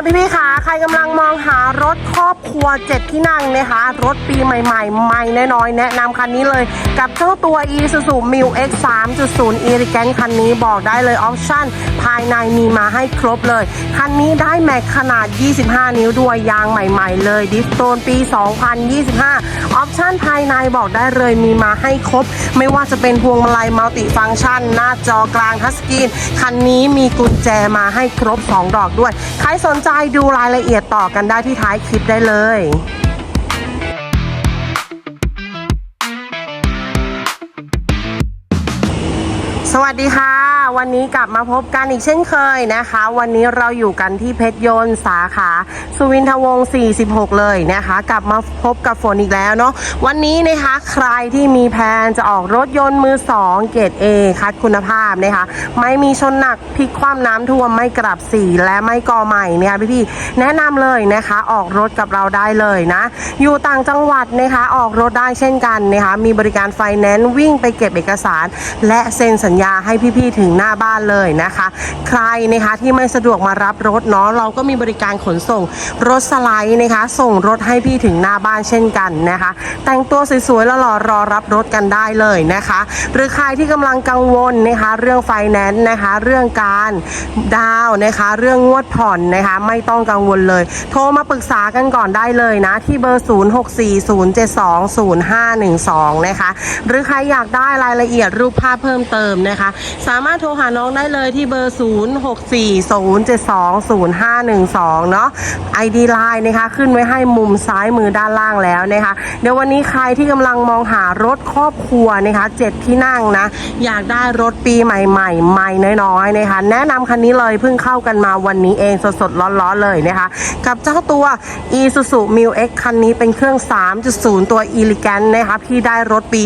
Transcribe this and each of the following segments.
ค่ะพี่พี่ๆคะ รกำลังมองหารถครอบครัวเจ็ดที่นั่งนะคะ รถปีใหม่ๆ ใหม่น้อยๆ แนะนำคันนี้เลย กับเจ้าตัว Isuzu m i l X 3.0 e l e g a n คันนี้บอกได้เลยออปชั่น ภายในมีมาให้ครบเลย คันนี้ได้แม็กขนาด 25 นิ้วด้วยยางใหม่ ๆ เลย ดิสโตนปี 2025 ออปชั่นภายในบอกได้เลยมีมาให้ครบ ไม่ว่าจะเป็นพวงมาลัยมัลติฟังก์ชัน หน้าจอกลางทัชสกรีนคันนี้มีกุญแจมาให้ครบ 2 ดอกด้วย ใครสนใจดูรายละละเอียดต่อกันได้ที่ท้ายคลิปได้เลยสวัสดีค่ะ วันนี้กลับมาพบกันอีกเช่นเคยนะคะ วันนี้เราอยู่กันที่เพชรยนต์สาขาสุวินทวงศ์46 เลยนะคะ กลับมาพบกับฝนอีกแล้วเนาะวันนี้นะคะใครที่มีแพลนจะออกรถยนต์มือ 2 เกรด A คัดคุณภาพนะคะ ไม่มีชนหนักพลิกคว่ำน้ำท่วมไม่กลับสีและไม่ก่อใหม่เนี่ยพี่ๆแนะนำเลยนะคะออกรถกับเราได้เลยนะ อยู่ต่างจังหวัดนะคะออกรถได้เช่นกันนะคะมีบริการไฟแนนซ์วิ่งไปเก็บเอกสาร และเซ็นสัญญาให้พี่ๆถึงหน้าบ้านเลยนะคะ ใครนะคะที่ไม่สะดวกมารับรถเนาะเราก็มีบริการขนส่งรถสไลด์นะคะ ส่งรถให้พี่ถึงหน้าบ้านเช่นกันนะคะ แต่งตัวสวยๆแล้วรอรอรับรถกันได้เลยนะคะ หรือใครที่กำลังกังวลนะคะเรื่องไฟแนนซ์นะคะ เรื่องการดาวน์นะคะ เรื่องงวดผ่อนนะคะไม่ต้องกังวลเลย โทรมาปรึกษากันก่อนได้เลยนะ ที่เบอร์ 0640720512 นะคะ หรือใครอยากได้รายละเอียดรูปภาพเพิ่มเติมนะคะ สามารถโทรรหาน้องได้เลยที่เบอร์ 0640720512 เนาะ ID Line นะคะ ขึ้นไว้ให้มุมซ้ายมือด้านล่างแล้วนะคะ เดี๋ยววันนี้ใครที่กำลังมองหารถครอบครัวนะคะเจ็ดที่นั่งนะ อยากได้รถปีใหม่ๆใหม่น้อยๆนะคะ แนะนำคันนี้เลยเพิ่งเข้ากันมาวันนี้เองสดๆร้อนๆเลยนะคะ กับเจ้าตัว Isuzu m i l X คันนี้เป็นเครื่อง 3.0 ตัว Elegant นะคะพี่ได้รถปี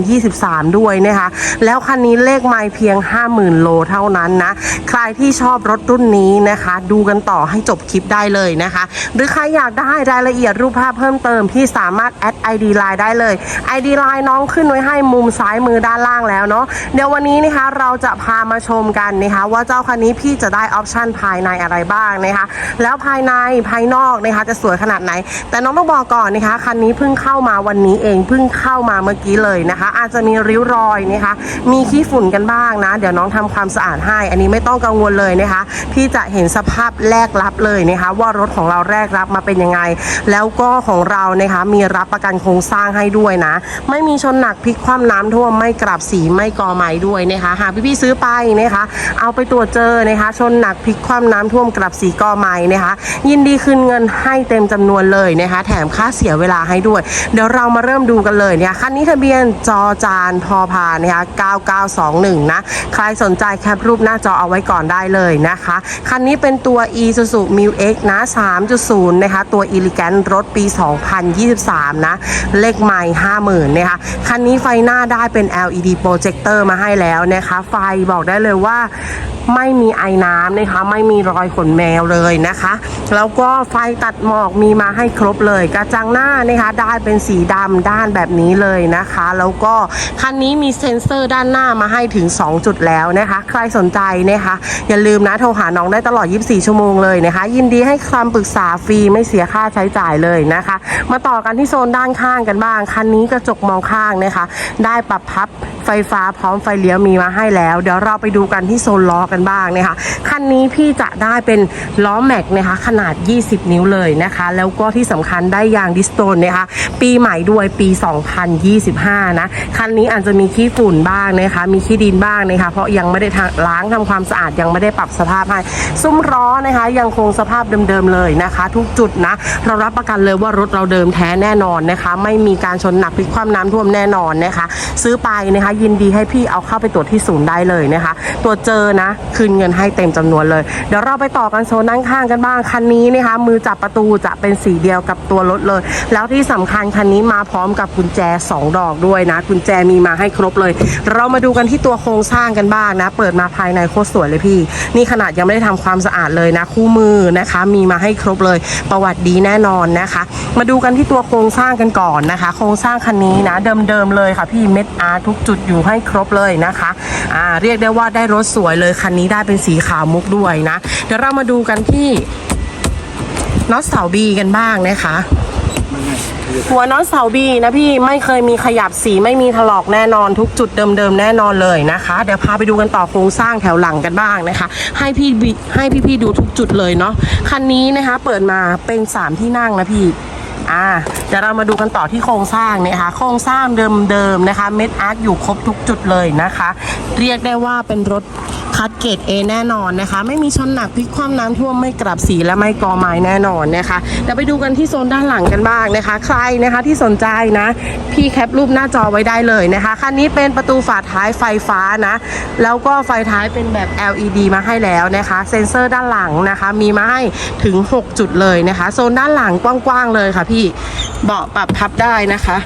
2023 ด้วยนะคะ แล้วคันนี้เลขไม่เพียง50,000 โลเท่านั้นนะ ใครที่ชอบรถรุ่นนี้นะคะ ดูกันต่อให้จบคลิปได้เลยนะคะ หรือใครอยากได้รายละเอียดรูปภาพเพิ่มเติมพี่สามารถแอด ID Line ได้เลย ID Line น้องขึ้นไว้ให้มุมซ้ายมือด้านล่างแล้วเนาะเดี๋ยววันนี้นะคะเราจะพามาชมกันนะคะว่าเจ้าคันนี้พี่จะได้ออปชั่นภายในอะไรบ้างนะคะแล้วภายในภายนอกนะคะจะสวยขนาดไหน แต่น้องต้องบอกก่อนนะคะคันนี้เพิ่งเข้ามาวันนี้เองเพิ่งเข้ามาเมื่อกี้เลยนะคะ อาจจะมีริ้วรอยนะคะมีขี้ฝุ่นกันบ้างนะเดี๋ยวน้องทำความสะอาดให้ อันนี้ไม่ต้องกังวลเลยนะคะ พี่จะเห็นสภาพแรกรับเลยนะคะ ว่ารถของเราแรกรับมาเป็นยังไง แล้วก็ของเรานะคะมีรับประกันโครงสร้างให้ด้วยนะ ไม่มีชนหนักพลิกคว่ำน้ำท่วมไม่กลับสีไม่กอไหมด้วยนะคะหากพี่ๆซื้อไปนะคะ เอาไปตรวจเจอนะคะ ชนหนักพลิกคว่ำน้ำท่วมกลับสีกอไหมนะคะ ยินดีคืนเงินให้เต็มจำนวนเลยนะคะ แถมค่าเสียเวลาให้ด้วย เดี๋ยวเรามาเริ่มดูกันเลยเนี่ยคันนี้ทะเบียนจอจานพอพานะคะ9921นะรสนใจแคปรูปหน้าจอเอาไว้ก่อนได้เลยนะคะ คันนี้เป็นตัว Isuzu m i l X นะ 3.0 นะคะ ตัว Elegant รถปี 2023 นะ เลขไม่ 50,000 นะคะ คันนี้ไฟหน้าได้เป็น LED projector มาให้แล้วนะคะ ไฟบอกได้เลยว่าไม่มีไอ้น้ำนะคะ ไม่มีรอยขนแมวเลยนะคะ แล้วก็ไฟตัดหมอกมีมาให้ครบเลย กระจังหน้านะคะได้เป็นสีดำด้านแบบนี้เลยนะคะ แล้วก็คันนี้มีเซ็นเซอร์ด้านหน้ามาให้ถึง 2 จุดแล้วนะคะ ใครสนใจนะคะ อย่าลืมนะโทรหาน้องได้ตลอด 24 ชั่วโมงเลยนะคะ ยินดีให้คำปรึกษาฟรีไม่เสียค่าใช้จ่ายเลยนะคะ มาต่อกันที่โซนด้านข้างกันบ้าง คันนี้กระจกมองข้างนะคะ ได้ปรับพับไฟฟ้าพร้อมไฟเลี้ยวมีมาให้แล้ว เดี๋ยวเราไปดูกันที่โซนล้อกันบ้างนะคะ คันนี้พี่จะได้เป็นล้อแม็กนะคะ ขนาด 20 นิ้วเลยนะคะ แล้วก็ที่สำคัญได้ยางดิสโตนนะคะ ปีใหม่ด้วยปี 2025 นะ คันนี้อาจจะมีขี้ฝุ่นบ้างนะคะ มีขี้ดินบ้างนะคะเพราะยังไม่ได้ล้างทำความสะอาดยังไม่ได้ปรับสภาพให้ ซุ้มล้อนะคะ ยังคงสภาพเดิมๆเลยนะคะ ทุกจุดนะ เรารับประกันเลยว่ารถเราเดิมแท้แน่นอนนะคะ ไม่มีการชนหนักพลิกคว่ำน้ำท่วมแน่นอนนะคะ ซื้อไปนะคะ ยินดีให้พี่เอาเข้าไปตรวจที่ศูนย์ได้เลยนะคะตรวจเจอนะ คืนเงินให้เต็มจำนวนเลย เดี๋ยวเราไปต่อกันโซนด้านข้างกันบ้างคันนี้นะคะ มือจับประตูจะเป็นสีเดียวกับตัวรถเลย แล้วที่สำคัญคันนี้มาพร้อมกับกุญแจ 2 ดอกด้วยนะกุญแจมีมาให้ครบเลย เรามาดูกันที่ตัวโครงสร้างกันบ้างนะ เปิดมาภายในโคตรสวยเลยพี่ นี่ขนาดยังไม่ได้ทำความสะอาดเลยนะ คู่มือนะคะ มีมาให้ครบเลยประวัติดีแน่นอนนะคะ มาดูกันที่ตัวโครงสร้างกันก่อนนะคะ โครงสร้างคันนี้นะ เดิมๆเลยค่ะพี่เม็ดอาร์ทุกจุดอยู่ให้ครบเลยนะคะอ่าเรียกได้ว่าได้รถสวยเลยคันนี้ได้เป็นสีขาวมุกด้วยนะ เดี๋ยวเรามาดูกันที่น็อตเสาบีกันบ้างนะคะ หัวน็อตเสาบีนะพี่ไม่เคยมีขยับสีไม่มีถลอกแน่นอนทุกจุดเดิมๆแน่นอนเลยนะคะ เดี๋ยวพาไปดูกันต่อโครงสร้างแถวหลังกันบ้างนะคะ ให้พี่บิให้พี่ๆดูทุกจุดเลยเนาะคันนี้นะคะ เปิดมาเป็นสามที่นั่งนะพี่อ่าเดี๋ยวเรามาดูกันต่อที่โครงสร้างนะคะ โครงสร้างเดิมๆนะคะ เม็ดอาร์ตอยู่ครบทุกจุดเลยนะคะ เรียกได้ว่าเป็นรถ คัดเกรด A แน่นอนนะคะ ไม่มีชนหนักพลิกคว่ำน้ำท่วมไม่กลับสีและไม่กอไม้แน่นอนนะคะเดี๋ยวไปดูกันที่โซนด้านหลังกันบ้างนะคะ ใครนะคะที่สนใจนะ พี่แคปรูปหน้าจอไว้ได้เลยนะคะคันนี้เป็นประตูฝาท้ายไฟฟ้านะ แล้วก็ไฟท้ายเป็นแบบ LED มาให้แล้วนะคะ เซ็นเซอร์ด้านหลังนะคะ มีมาให้ถึง 6 จุดเลยนะคะ โซนด้านหลังกว้างๆเลยค่ะพี่เบาะปรับพับได้นะคะ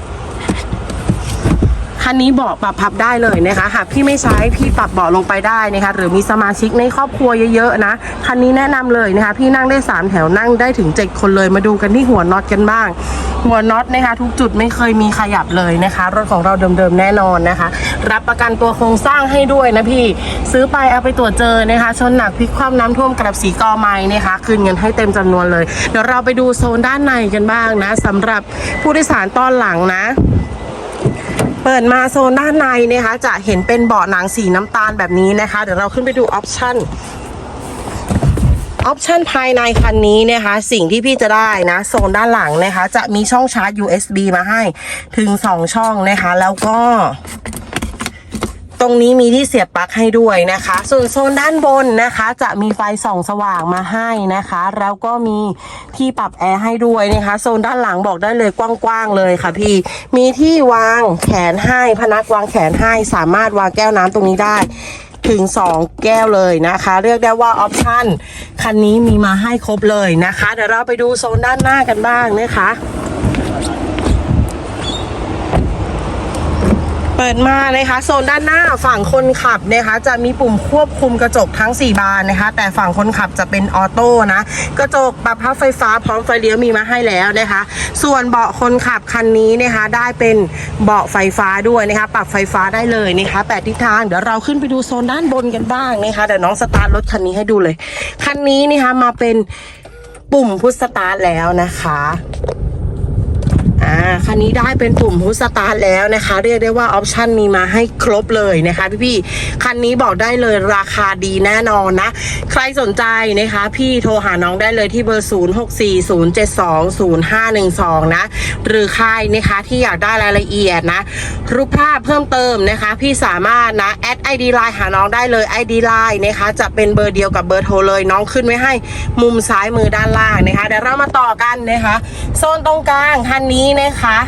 คันนี้เบาะปรับพับได้เลยนะคะ หากพี่ไม่ใช้พี่ปรับเบาะลงไปได้นะคะ หรือมีสมาชิกในครอบครัวเยอะๆนะ คันนี้แนะนำเลยนะคะ พี่นั่งได้ 3 แถวนั่งได้ถึง 7 คนเลย มาดูกันที่หัวน็อตกันบ้าง หัวน็อตนะคะ ทุกจุดไม่เคยมีขยับเลยนะคะ รถของเราเดิมๆแน่นอนนะคะ รับประกันตัวโครงสร้างให้ด้วยนะพี่ ซื้อไปเอาไปตรวจเจอนะคะ ชนหนักพลิกคว่ำน้ำท่วมกระดับสีกอไม้นะคะ คืนเงินให้เต็มจำนวนเลย เดี๋ยวเราไปดูโซนด้านในกันบ้างนะสำหรับผู้โดยสารตอนหลังนะ เปิดมาโซนด้านในนะคะ จะเห็นเป็นเบาะหนังสีน้ำตาลแบบนี้นะคะ เดี๋ยวเราขึ้นไปดูออปชั่นออปชันภายในคันนี้นะคะ สิ่งที่พี่จะได้นะโซนด้านหลังนะคะ จะมีช่องชาร์จ USB มาให้ถึง 2 ช่องนะคะ แล้วก็ รงนี้มีที่เสียบปลั๊กให้ด้วยนะคะ ส่วนโซนด้านบนนะคะ จะมีไฟส่องสว่างมาให้นะคะ แล้วก็มีที่ปรับแอร์ให้ด้วยนะคะ โซนด้านหลังบอกได้เลยกว้างๆเลยค่ะพี่ มีที่วางแขนให้พนักวางแขนให้สามารถวางแก้วน้ำตรงนี้ได้ถึง 2 แก้วเลยนะคะ เรียกได้ว่าออปชั่นคันนี้มีมาให้ครบเลยนะคะ เดี๋ยวเราไปดูโซนด้านหน้ากันบ้างนะคะ เปิดมานะคะโซนด้านหน้าฝั่งคนขับนะคะจะมีปุ่มควบคุมกระจกทั้ง 4 บานนะคะ แต่ฝั่งคนขับจะเป็นออโต้นะกระจกปรับพับไฟฟ้าพร้อมไฟเลี้ยวมีมาให้แล้วนะคะ ส่วนเบาะคนขับคันนี้นะคะ ได้เป็นเบาะไฟฟ้าด้วยนะคะ ปรับไฟฟ้าได้เลยนะคะแปดทิศทางเดี๋ยวเราขึ้นไปดูโซนด้านบนกันบ้างนะคะเดี๋ยวน้องสตาร์ทรถคันนี้ให้ดูเลยคันนี้นะคะมาเป็นปุ่มพุชสตาร์ทแล้วนะคะ อ่าคันนี้ได้เป็นปุ่มพุสตาร์ทแล้วนะคะ เรียกได้ว่าออปชันมีมาให้ครบเลยนะคะพี่พี่ๆคันนี้บอกได้เลยราคาดีแน่นอนนะ ใครสนใจนะคะ พี่โทรหาน้องได้เลยที่เบอร์ 0640720512 นะ หรือใครนะคะที่อยากได้รายละเอียดนะ รูปภาพเพิ่มเติมนะคะ พี่สามารถนะแอดไอดีไลน์หาน้องได้เลย ID Line นะคะ จะเป็นเบอร์เดียวกับเบอร์โทรเลยน้องขึ้นไว้ให้มุมซ้ายมือด้านล่างนะคะเดี๋ยวเรามาต่อกันนะคะโซนตรงกลางคันนี้นะคะ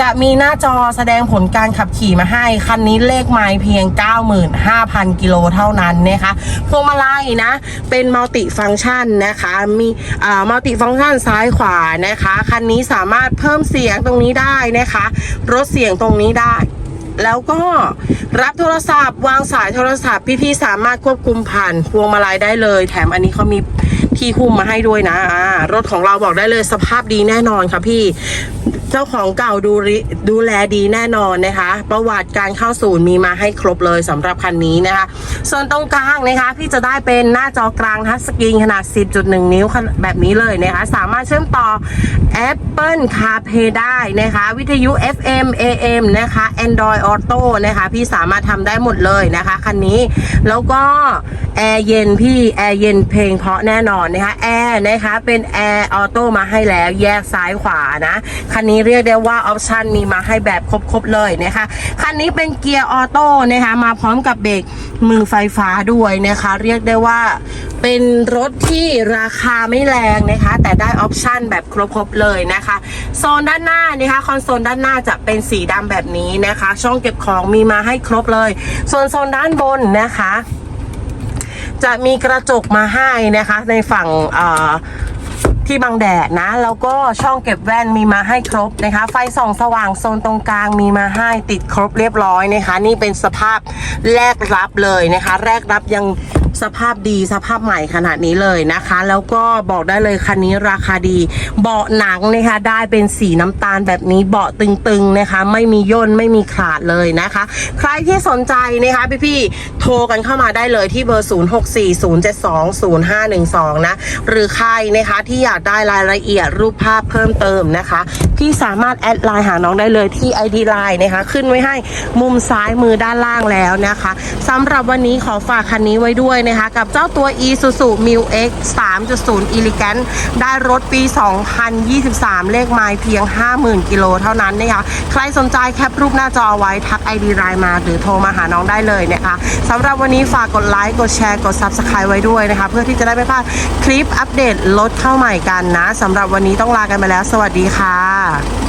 จะมีหน้าจอแสดงผลการขับขี่มาให้ คันนี้เลขไมล์เพียง 95,000 กิโลเท่านั้นนะคะพวงมาลัยนะ เป็นมัลติฟัง c t ชันนะคะ มีอ่ามัลติฟัง c t ชันซ้ายขวานะคะ คันนี้สามารถเพิ่มเสียงตรงนี้ได้นะคะลดเสียงตรงนี้ได้แล้วก็รับโทรศัพท์ วางสายโทรศัพท์พี่ๆสามารถควบคุมผ่านพวงมาลัยได้เลย แถมอันนี้เขามีที่หุ้มมาให้ด้วยนะรถของเราบอกได้เลยสภาพดีแน่นอนค่ะพี่ เจ้าของเก่าดูริดูแลดีแน่นอนนะคะ ประวัติการเข้าศูนย์มีมาให้ครบเลยสำหรับคันนี้นะคะ ส่วนตรงกลางนะคะ พี่จะได้เป็นหน้าจอกลางทัชสกรีนขนาด 10.1 นิ้วแบบนี้เลยนะคะ สามารถเชื่อมต่อ Apple CarPlay ได้นะคะ วิทยุ FM AM นะคะ Android Auto นะคะ พี่สามารถทำได้หมดเลยนะคะคันนี้ แล้วก็แอร์เย็นพี่แอร์เย็นเพลงเพราะแน่นอนนะคะแอร์นะคะเป็นแอร์ออโต้มาให้แล้วแยกซ้ายขวานะคันนี้เรียกได้ว่าออปชันมีมาให้แบบครบๆเลยนะคะคันนี้เป็นเกียร์ออโต้นะคะมาพร้อมกับเบรกมือไฟฟ้าด้วยนะคะ เรียกได้ว่าเป็นรถที่ราคาไม่แรงนะคะ แต่ได้ออปชันแบบครบๆเลยนะคะโซนด้านหน้านะคะคอนโซลด้านหน้าจะเป็นสีดำแบบนี้นะคะ ช่องเก็บของมีมาให้ครบเลย ส่วนโซนด้านบนนะคะ จะมีกระจกมาให้นะคะในฝั่งอ่อ ที่บังแดดนะ แล้วก็ช่องเก็บแว่นมีมาให้ครบนะคะ ไฟส่องสว่างโซนตรงกลางมีมาให้ติดครบเรียบร้อยนะคะ นี่เป็นสภาพแรกรับเลยนะคะ แรกรับยัง สภาพดีสภาพใหม่ขนาดนี้เลยนะคะ แล้วก็บอกได้เลยคันนี้ราคาดี เบาะหนังนะคะได้เป็นสีน้ำตาลแบบนี้เบาะตึงๆนะคะ ไม่มีย่นไม่มีขาดเลยนะคะ ใครที่สนใจนะคะพี่ๆโทรกันเข้ามาได้เลยที่เบอร์ 0640720512 นะ หรือใครนะคะที่อยากได้รายละเอียดรูปภาพเพิ่มเติมนะคะ พี่สามารถแอดไลน์หาน้องได้เลยที่ ID Line นะคะ ขึ้นไว้ให้มุมซ้ายมือด้านล่างแล้วนะคะสำหรับวันนี้ขอฝากคันนี้ไว้ด้วยนะคะกับเจ้าตัว Isuzu Mu X 3.0 Elegant ได้รถปี 2023 เลขไมล์เพียง 50,000 กิโลเท่านั้นนะคะ ใครสนใจแคปรูปหน้าจอไว้ ทัก ID Line มา หรือโทรมาหาน้องได้เลยนะคะสำหรับวันนี้ฝากกดไลค์ กดแชร์ กด Subscribe ไว้ด้วยนะคะ เพื่อที่จะได้ไม่พลาดคลิปอัปเดตรถเข้าใหม่กันนะสำหรับวันนี้ต้องลากันไปแล้ว สวัสดีค่ะ